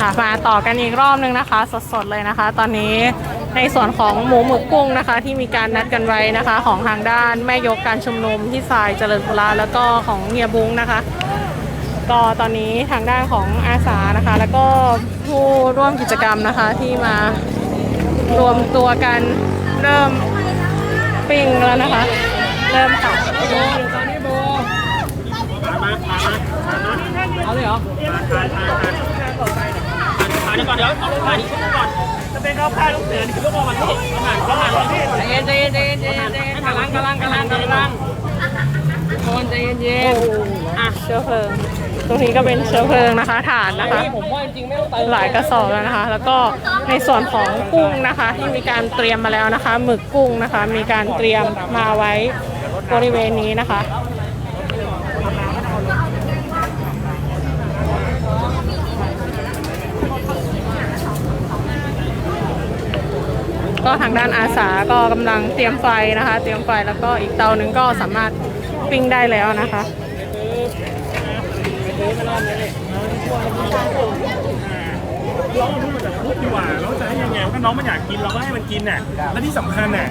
ค่ะมาต่อกันอีกรอบนึงนะคะ สดๆเลยนะคะ ตอนนี้ในส่วนของหมูหมึกกุ้งนะคะ ที่มีการนัดกันไว้นะคะ ของทางด้านแม่ยกการชุมนุมที่ทรายเจริญปุระแล้วก็ของเฮียบุ้งนะคะ ก็ตอนนี้ทางด้านของอาสานะคะ แล้วก็ผู้ร่วมกิจกรรมนะคะที่มารวมตัวกันเริ่มปิ้งแล้วนะคะ เริ่มค่ะ เอาเลยเหรอถ่ายดีก่อนเดี๋ยวเอาถ่ายนี้ก่อน จะเป็นข้าวผ้าลูกเสือนี่ลูกบอลมันนี่อาหารอาหารนี่ใจเย็นใจเย็นใจเย็นใจเย็นเย็นกำลังกำลังกำลังกำลังคนใจเย็นเย็นอะเชื้อเพลิง ตรงนี้ก็เป็นเชื้อเพลิงนะคะฐานนะคะ ผมว่าจริงไม่ต้องหลายกระสอบแล้วนะคะ แล้วก็ในส่วนของกุ้งนะคะ ที่มีการเตรียมมาแล้วนะคะหมึกกุ้งนะคะ มีการเตรียมมาไว้บริเวณนี้นะคะ ก็ทางด้านอาสาก็กำลังเตรียมไฟนะคะ เตรียมไฟแล้วก็อีกเตาหนึงก็สามารถปิ้งได้แล้วนะคะเราเอาลูกมาจากคุกดีกว่าเราจะให้ยังไงก็น้องมันอยากกินเราก็ให้มันกินน่ะ และที่สำคัญน่ะ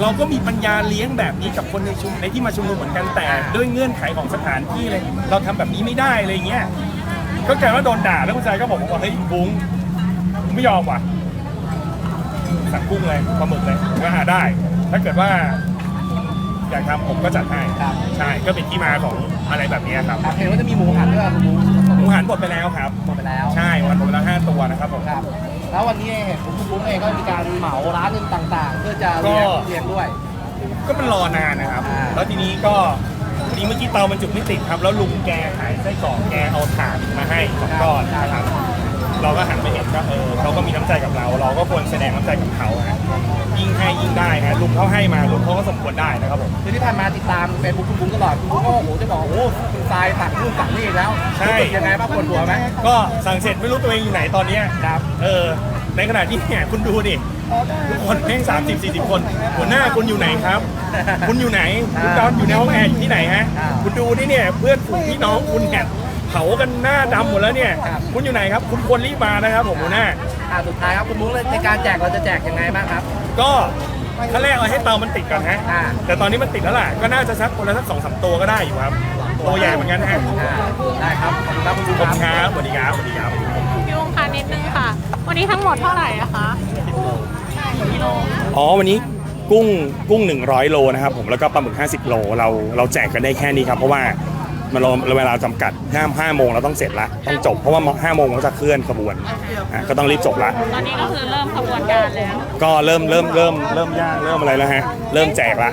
เราก็มีปัญญาเลี้ยงแบบนี้กับคนในชุมในที่มาชุมนุมเหมือนกันแต่ ด้วยเงื่อนไขของสถานที่เลยเราทำแบบนี้ไม่ได้อะไรเงี้ยก็กลายว่าโดนด่าแล้วคุณชายก็บอกว่าเฮ้ยบุ้งไม่ยอมว่ะ สั่งกุ้งเลยปลาหมึกเลยผมก็หาได้ ถ้าเกิดว่าอยากทำผมก็จัดให้ใช่ก็เป็นที่มาของอะไรแบบนี้ครับครับเห็นว่าจะมีหมูหันด้วยครับคุณบุ๊คหมูหันหมดไปแล้วครับหมดไปแล้วใช่วันหมดไปแล้วห้าตัวนะครับผมครับ แล้ววันนี้เห็นคุณบุ๊คเองก็มีการเหมาร้านต่างๆ เพื่อจะเลี้ยงเลี้ยงด้วย ก็มันรอนานนะครับอ่าแล้วทีนี้ก็ทีนี้เมื่อกี้เตามันจุดไม่ติดครับ แล้วลุงแกขายไส้กรอกแกเอาถ่านมาให้สองก้อนนะครับ เราก็หันไปเห็นก็เออเขาก็มีน้ำใจกับเรา เราก็ควรแสดงน้ำใจกับเขาฮะยิ่งให้ยิ่งได้ฮะลุงเขาให้มาลุงเขาก็สมควรได้นะครับผมคือที่ผ่านมาติดตามเฟซบุ๊กคุณบุ๊คตลอดคุณบุ๊คก็โอ้โหจะบอกโอ้โหคุณทรายสั่งนู่นสั่งนี่อีกแล้วใช่ รู้สึกยังไงบ้างปวดหัวไหม ก็สั่งเสร็จไม่รู้ตัวเองอยู่ไหนตอนเนี้ยครับ เออในขณะที่เนี่ยคุณดูดิทุกคนแม่งสามสิบสี่สิบคน หัวหน้าคุณอยู่ไหนครับ คุณอยู่ไหนคุณจอนอยู่ในห้องแอร์อยู่ที่ไหนฮะอ่าคุณดูนี่เนี่ยเพื่อนฝูงพี่น้องคุณเนี่ย เผากันหน้าดำหมดแล้วเนี่ย ครับ คุณอยู่ไหนครับ คุณควรรีบมานะครับผมหัวหน้า อ่าสุดท้ายครับคุณบุ๊คเลยในการแจกเราจะแจกยังไงบ้างครับ ก็ขั้นแรกเราให้เตามันติดก่อนฮะ อ่า แต่ตอนนี้มันติดแล้วล่ะ ก็น่าจะสักคนละสักสองสามตัวก็ได้อยู่ครับ ตัวใหญ่เหมือนกันฮะอ่าได้ครับขอบคุณครับคุณบุ๊คขอบคคุณครัรับบสวัสดีครับสวัสดีครับ พี่วงค่ะนิดนึงค่ะ วันนี้ทั้งหมดเท่าไหร่อะคะอ๋อวันนี้กุ้งกุ้ง 100 โลนะครับผมแล้วก็ปลาหมึก 50 โลเราเราแจกกันได้แค่นี้ครับ เพราะว่า มันเราเวลาจำกัดห้าม5โมงเราต้องเสร็จละต้องจบเพราะว่า5โมงเราจะเคลื่อนขบวนอะก็ต้องรีบจบละ ตอนนี้ก็คือเริ่มขบวนการแล้ว ก็เริ่มเริ่มเริ่มเริ่มย่างเริ่มอะไรแล้วฮะ เริ่มแจกละ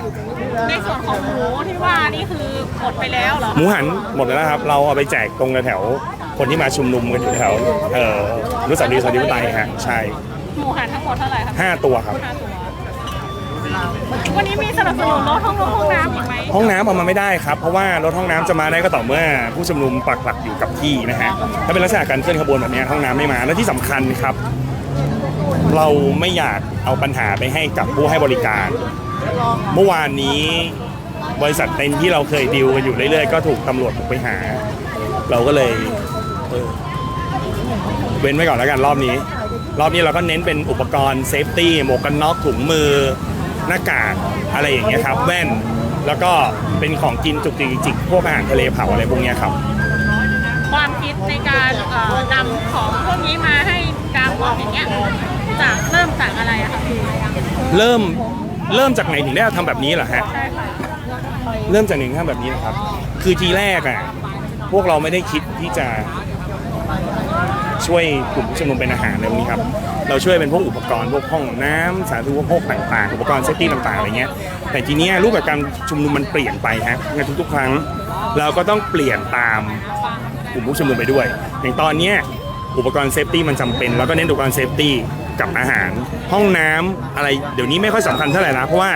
ในส่วนของหมูที่ว่านี่คือหมดไปแล้วเหรอหมูหันหมดแล้วนะครับ เราเอาไปแจกตรงแถวๆคนที่มาชุมนุมกันอยู่แถวเอ่อรุสาวรีย์สวัสดิปไตยฮะใช่หมูหันทั้งหมดเท่าไหร่ครับห้าตัวครับ ห้าตัว วันนี้มีสนับสนุนรถห้องรถห้องน้ำอีกไหมห้องน้ำเอามาไม่ได้ครับ เพราะว่ารถห้องน้ำจะมาได้ก็ต่อเมื่อผู้ชุมนุมปักหลักอยู่กับที่นะฮะถ้าเป็นลักษณะการเคลื่อนขบวนแบบนี้ห้องน้ำไม่มาและที่สำคัญครับ เราไม่อยากเอาปัญหาไปให้กับผู้ให้บริการ เมื่อวานนี้บริษัทเต็นท์ที่เราเคยดีลกันอยู่เรื่อยๆ ก็ถูกตำรวจบุกไปหา เราก็เลยเออเว้นไว้ก่อนแล้วกันรอบนี้ รอบนี้เราก็เน้นเป็นอุปกรณ์เซฟตี้หมวกกันน็อกถุงมือ หน้ากากอะไรอย่างเงี้ยครับแว่นแล้วก็เป็นของกินจุกจิกจิกพวกอาหารทะเลเผาอะไรพวกเนี้ยครับ ความคิดในการเอ่อนำของพวกนี้มาให้กลางวงอย่างเงี้ยจากเริ่มจากอะไรอะคะพี่เริ่มเริ่มจากไหนถึงได้ทำแบบนี้เหรอฮะ ใช่ค่ะเริ่มจากหนึ่งทำแบบนี้นะครับ คือทีแรกอะ พวกเราไม่ได้คิดที่จะ ช่วยกลุ่มผู้ชุมนุมเป็นอาหารเลยนี้ครับ เราช่วยเป็นพวกอุปกรณ์พวกห้องน้ำสาธารณูปโภคต่างๆ อุปกรณ์เซฟตี้ต่างๆอะไรเงี้ย แต่ทีเนี้ยรูปแบบการชุมนุมมันเปลี่ยนไปฮะในทุกๆ ครั้ง เราก็ต้องเปลี่ยนตามกลุ่มผู้ชุมนุมไปด้วย อย่างตอนเนี้ยอุปกรณ์เซฟตี้มันจำเป็นเราก็เน้นอุปกรณ์เซฟตี้กับอาหาร ห้องน้ำอะไรเดี๋ยวนี้ไม่ค่อยสำคัญเท่าไหร่ละเพราะว่า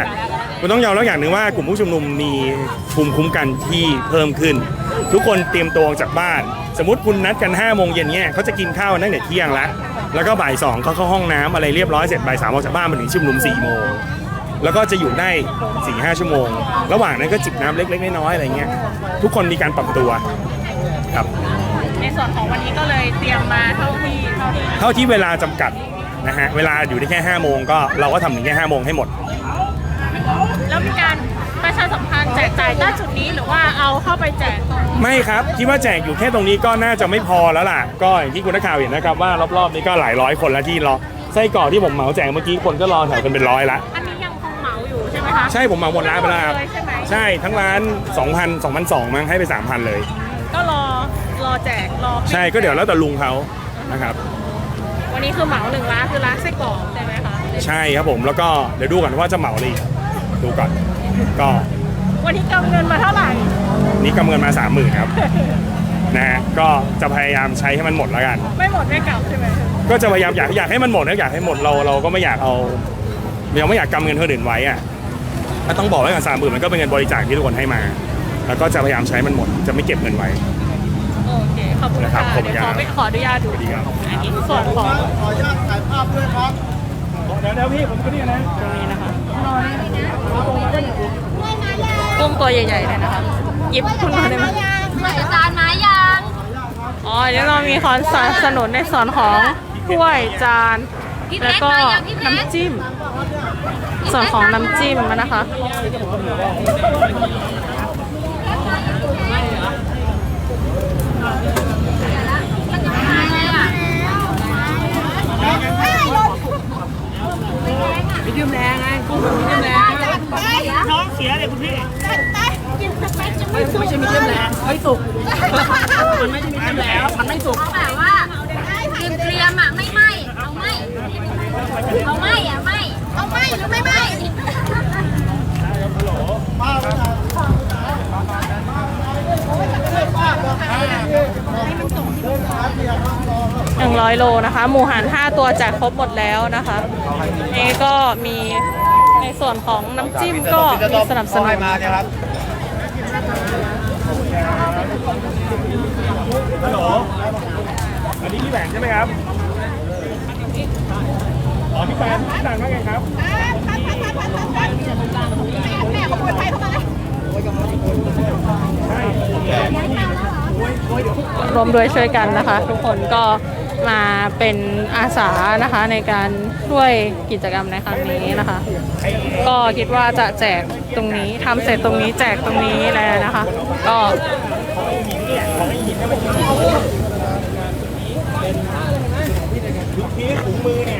คุณต้องยอมรับอย่างหนึ่งว่ากลุ่มผู้ชุมนุมมีภูมิคุ้มกันที่เพิ่มขึ้น ทุกคนเตรียมตัวออกจากบ้าน สมมติคุณนัดกัน5้าโมงเย็นเนี่ยเขาจะกินข้าวตั้งแต่เที่ยงแล้วแล้วก็บ่ายสองเขาเข้าห้องน้ำอะไรเรียบร้อยเสร็จบ่ายสามออกจากบ้านมาถึงชุมนุม4ี่โมงแล้วก็จะอยู่ได้4ี่ห้าชั่วโมง ระหว่างนั้นก็จิบน้ำเล็กๆน้อยๆอะไรเงี้ยทุกคนมีการปรับตัวครับ ในส่วนของวันนี้ก็เลยเตรียมมาเท่าที่เท่าที่เท่าที่เวลาจำกัดนะฮะเวลาอยู่ได้แค่5โมงก็เราก็ทำถึงแค่5โมงให้หมด แล้วมีการ ประชาสัมพันธ์แจกจ่ายณจุดนี้หรือว่าเอาเข้าไปแจกตรงไม่ครับคิดว่าแจกอยู่แค่ตรงนี้ก็น่าจะไม่พอแล้วล่ะ ก็อย่างที่คุณนักข่าวเห็นนะครับว่ารอบๆนี้ก็หลายร้อยคนแล้วที่รอไส้กรอกที่ผมเหมาแจกเมื่อกี้คนก็รอแถวกันเป็นร้อยละอันนี้ยังคงเหมาอยู่ใช่ไหมคะใช่ผมเหมาหมดร้านไปแล้วครับเลยใช่ไหมใช่ทั้งร้าน 2,000 2,200มั้งให้ไป 3,000 เลย ก็รอรอแจกรอใช่ก็เดี๋ยวแล้วแต่ลุงเขานะครับวันนี้คือเหมาหนึ่งร้านคือร้านไส้กรอกใช่ไหมคะใช่ครับผมแล้วก็เดี๋ยวดูก่อนว่าจะเหมาอะไรอีกดูก่อน ก็วันนี้กำเงินมาเท่าไหร่ นี่กำเงินมา30,000ครับ นะฮะก็จะพยายามใช้ให้มันหมดแล้วกัน ไม่หมดไม่กลับใช่ไหมก็จะพยายามอยากอยากให้มันหมดนะอยากให้หมดเราเราก็ไม่อยากเอาเราไม่อยากกำเงินคนอื่นไว้อะถ้าต้องบอกไว้ก่อนสามหมื่นมันก็เป็นเงินบริจาคที่ทุกคนให้มา แล้วก็จะพยายามใช้มันหมดจะไม่เก็บเงินไว้ โอเคขอบคุณนะครับค่ะขอบคุณเดี๋ยวขอครับไปขออนุญาตดูสวัสดีครับ อันนี้ส่วนของขออนุญาตถ่ายภาพด้วยครับเดี๋ยวเดี๋ยวพี่ผมก็นี่นะตรงนี้นะคะ กุ้งตัวใหญ่ๆเลยนะคะหยิบขึ้นมาได้ไหมใส่จานไม้ยางอ๋อเดี๋ยวเรามีคอนสนับสนุนในส่วนของถ้วยจาน แล้วก็น้ำจิ้ม ส่วนของน้ำจิ้มนะคะ มีดื่มแรงไงกุ้งมีดื่มแรงน้องเสียเลยคุณพี่ไม่ไม่ใช่มีดื่มแรงไม่สุกมันไม่ใช่มีดื่มแรงมันไม่สุกเขาแบบว่าเตรียมเรียมอะไม่ไหมเอาไหมเอาไหมอะไหมเอาไหมหรือไม่ไหมหนึ่งร้อยโลนะคะ หมูหันห้าตัวแจกครบหมดแล้วนะคะ นี่ก็มีในส่วนของน้ำจิ้มก็มีสนับสนุนมาเนี่ยครับฮัลโหลอันนี้พี่แหวนใช่ไหมครับอ๋อพี่แหวนพี่ต่างว่าไงครับแม่ขโมยไปเข้ามารวมด้วยช่วยกันนะคะ ทุกคนก็ มาเป็นอาสานะคะในการช่วยกิจกรรมในครั้งนี้นะคะ ก็คิดว่าจะแจกตรงนี้ทำเสร็จตรงนี้แจกตรงนี้แล้วนะคะ ก็พี่ถุงมือเนี่ย